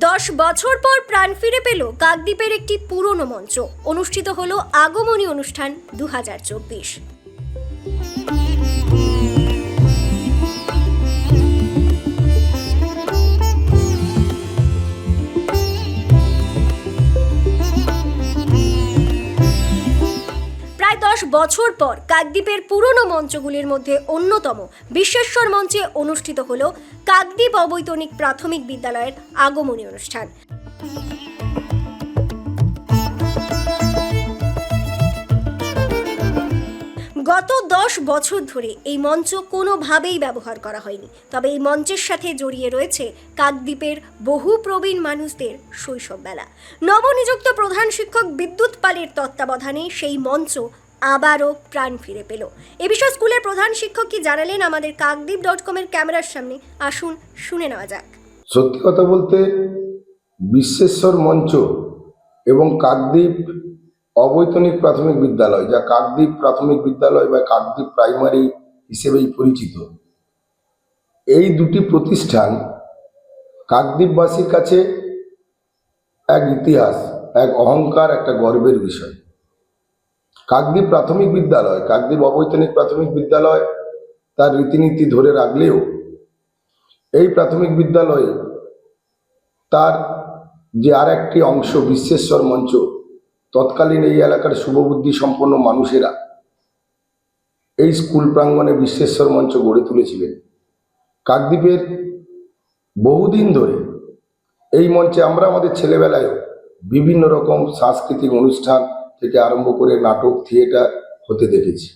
দশ বছর পর প্রাণ ফিরে পেল কাকদ্বীপের একটি পুরনো মঞ্চ। অনুষ্ঠিত হলো আগমনী অনুষ্ঠান দু হাজার চব্বিশ। দশ বছর পর কাকদ্বীপের পুরনো মঞ্চগুলির মধ্যে অন্যতম বিশ্বেশ্বর মঞ্চে অনুষ্ঠিত হল কাকদ্বীপ অবৈতনিক প্রাথমিক বিদ্যালয়ের আগমনী অনুষ্ঠান। গত দশ বছর ধরে এই মঞ্চ কোনোভাবেই ব্যবহার করা হয়নি। তবে এই মঞ্চের সাথে জড়িয়ে রয়েছে কাকদ্বীপের বহু প্রবীণ মানুষদের শৈশববেলা। নবনিযুক্ত প্রধান শিক্ষক বিদ্যুৎ পালের তত্ত্বাবধানে সেই মঞ্চ আবারও প্রাণ ফিরে পেল। এ বিষয়ে স্কুলের প্রধান শিক্ষক কি জানালেন আমাদের কাকদ্বীপ ডট কমের ক্যামেরার সামনে। আসুন, শুনে নেওয়া যাক। সত্যি কথা বলতে বিশ্বেশ্বর মঞ্চ এবং কাকদ্বীপ অবৈতনিক প্রাথমিক বিদ্যালয়, যা কাকদ্বীপ প্রাথমিক বিদ্যালয় বা কাকদ্বীপ প্রাইমারি হিসেবেই পরিচিত, এই দুটি প্রতিষ্ঠান কাকদ্বীপবাসীর কাছে এক ইতিহাস, এক অহংকার, একটা গর্বের বিষয়। কাকদ্বীপ প্রাথমিক বিদ্যালয়, কাকদ্বীপ অবৈতনিক প্রাথমিক বিদ্যালয় তার রীতিনীতি ধরে রাখলেও এই প্রাথমিক বিদ্যালয়ে তার যে আর একটি অংশ বিশ্বেশ্বর মঞ্চ, তৎকালীন এই এলাকার শুভবুদ্ধি সম্পন্ন মানুষেরা এই স্কুল প্রাঙ্গণে বিশ্বেশ্বর মঞ্চ গড়ে তুলেছিলেন। কাকদ্বীপের বহুদিন ধরে এই মঞ্চে আমরা আমাদের ছেলেবেলায়ও বিভিন্ন রকম সাংস্কৃতিক অনুষ্ঠান থেকে আরম্ভ করে নাটক থিয়েটার হতে দেখেছি।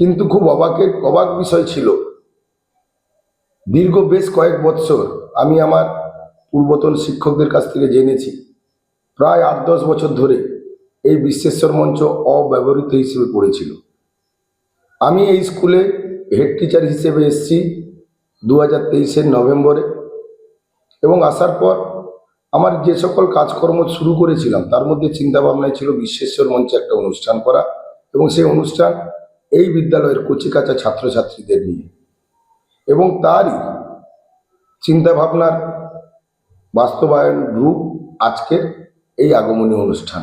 কিন্তু খুব অবাকের, অবাক বিষয় ছিল, দীর্ঘ বেশ কয়েক বৎসর আমি আমার পূর্বতন শিক্ষকদের কাছ থেকে জেনেছি। প্রায় আট দশ বছর ধরে এই বিশ্বেশ্বর মঞ্চ অব্যবহৃত হিসেবে পড়েছিল। আমি এই স্কুলে হেড টিচার হিসেবে এসেছি দু হাজার তেইশের নভেম্বরে এবং আসার পর আমার যে সকল কাজকর্ম শুরু করেছিলাম, তার মধ্যে চিন্তাভাবনায় ছিল বিশ্বেশ্বর মঞ্চে একটা অনুষ্ঠান করা এবং সেই অনুষ্ঠান এই বিদ্যালয়ের কচিকাচা ছাত্রছাত্রীদের নিয়ে। এবং তারই চিন্তাভাবনার বাস্তবায়ন রূপ আজকের এই আগমনী অনুষ্ঠান।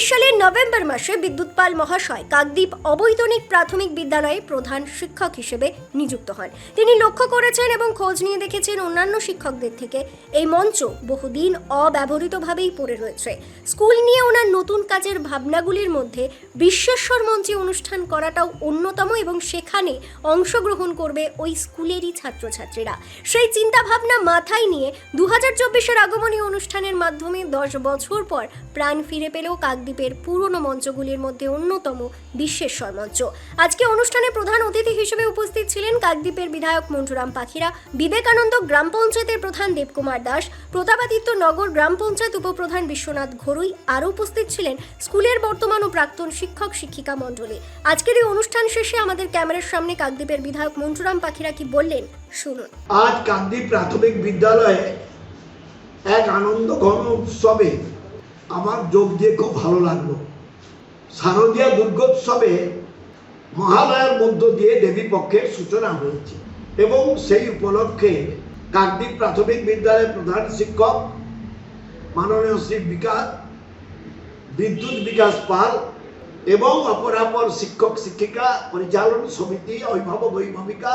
দু সালের নভেম্বর মাসে বিদ্যুৎ পাল মহাশয় কাকদ্বীপ অবৈতনিক প্রাথমিক বিদ্যালয়ে প্রধান শিক্ষক হিসেবে নিযুক্ত হন। তিনি লক্ষ্য করেছেন এবং খোঁজ নিয়ে দেখেছেন অন্যান্য শিক্ষকদের থেকে এই মঞ্চ বহুদিন অব্যবহৃতভাবেই পড়ে রয়েছে। স্কুল নিয়ে ওনার নতুন কাজের ভাবনাগুলির মধ্যে বিশ্বেশ্বর মঞ্চে অনুষ্ঠান করাটাও অন্যতম এবং সেখানে অংশগ্রহণ করবে ওই স্কুলেরই ছাত্রছাত্রীরা। সেই চিন্তাভাবনা মাথায় নিয়ে দু হাজার চব্বিশের আগমনী অনুষ্ঠানের মাধ্যমে দশ বছর পর প্রাণ ফিরে পেল কাকদ্বীপের পুরনো মঞ্চগুলির মধ্যে অন্যতম বিশ্বেশ্বর মঞ্চ। আজকে অনুষ্ঠানে প্রধান অতিথি হিসেবে উপস্থিত ছিলেন কাকদ্বীপের বিধায়ক মন্টুরাম পাখিরা, বিবেকানন্দ গ্রাম পঞ্চায়েতের প্রধান দেবকুমার দাস, প্রতাপাদিত্য নগর গ্রাম পঞ্চায়েত উপপ্রধান বিশ্বনাথ ঘরুই, আরও উপস্থিত ছিলেন স্কুলের বর্তমান ও প্রাক্তন শিক্ষক শিক্ষিকা মণ্ডলী। আজকের এই অনুষ্ঠান শেষে আমাদের ক্যামেরার সামনে কাকদ্বীপের বিধায়ক মন্টুরাম পাখিরা কি বললেন, শুনুন। আজ কান্দি প্রাথমিক বিদ্যালয়ে এক আনন্দ ঘন উৎসবে আমার যোগ দিয়ে খুব ভালো লাগল। শারদীয়া দুর্গোৎসবে মহালয়ার মধ্য দিয়ে দেবী পক্ষের সূচনা হয়েছে এবং সেই উপলক্ষে কাকদ্বীপ প্রাথমিক বিদ্যালয়ের প্রধান শিক্ষক মাননীয় শ্রী বিকাশ, বিদ্যুৎ বিকাশ পাল এবং অপরাপর শিক্ষক শিক্ষিকা পরিচালন সমিতি অভিভাবক অভিভাবিকা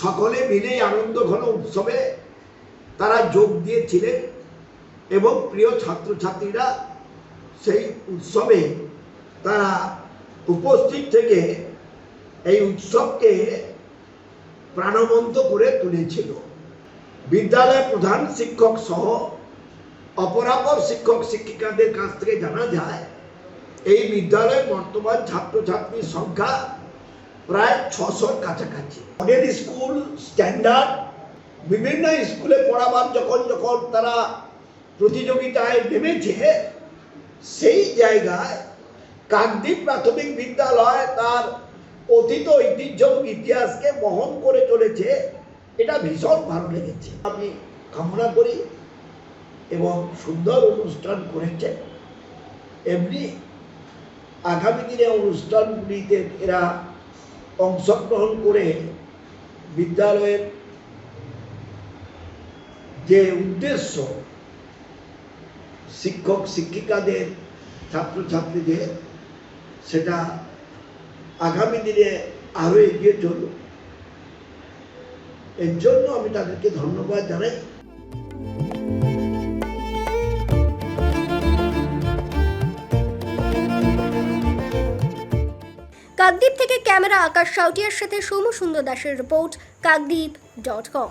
সকলে মিলে আনন্দ ঘন উৎসবে তারা যোগ দিয়েছিলেন। এবং প্রিয় ছাত্রছাত্রীরা সেই উৎসবে তারা উপস্থিত থেকে এই উৎসবকে প্রাণবন্ত করে তুলেছিল। বিদ্যালয়ের প্রধান শিক্ষক সহ অপরাপর শিক্ষক শিক্ষিকাদের কাছ থেকে জানা যায়, এই বিদ্যালয়ের বর্তমান ছাত্রছাত্রীর সংখ্যা প্রায় ছশোর কাছাকাছি। আগের স্কুল স্ট্যান্ডার্ড, বিভিন্ন স্কুলে পড়াবার যখন যখন তারা প্রতিযোগিতায় নেমেছে, সেই জায়গায় কাকদ্বীপ প্রাথমিক বিদ্যালয় তার অতীত ঐতিহ্য ইতিহাসকে বহন করে চলেছে। এটা ভীষণ ভালো লেগেছে। আমি কামনা করি এবং সুন্দর অনুষ্ঠান করেছে। এমনি আগামী দিনে অনুষ্ঠানগুলিতে এরা অংশগ্রহণ করে বিদ্যালয়ের যে উদ্দেশ্য শিক্ষক, শিক্ষিকাদের, ছাত্রছাত্রীদের সেটা আগামী দিনে আরও এগিয়ে চলুক। এর জন্য আমি তাদেরকে ধন্যবাদ জানাই। কাকদ্বীপ থেকে ক্যামেরা আকাশ সাউটিয়ার সাথে সৌম্য সুন্দর দাসের রিপোর্ট, কাকদ্বীপ ডট কম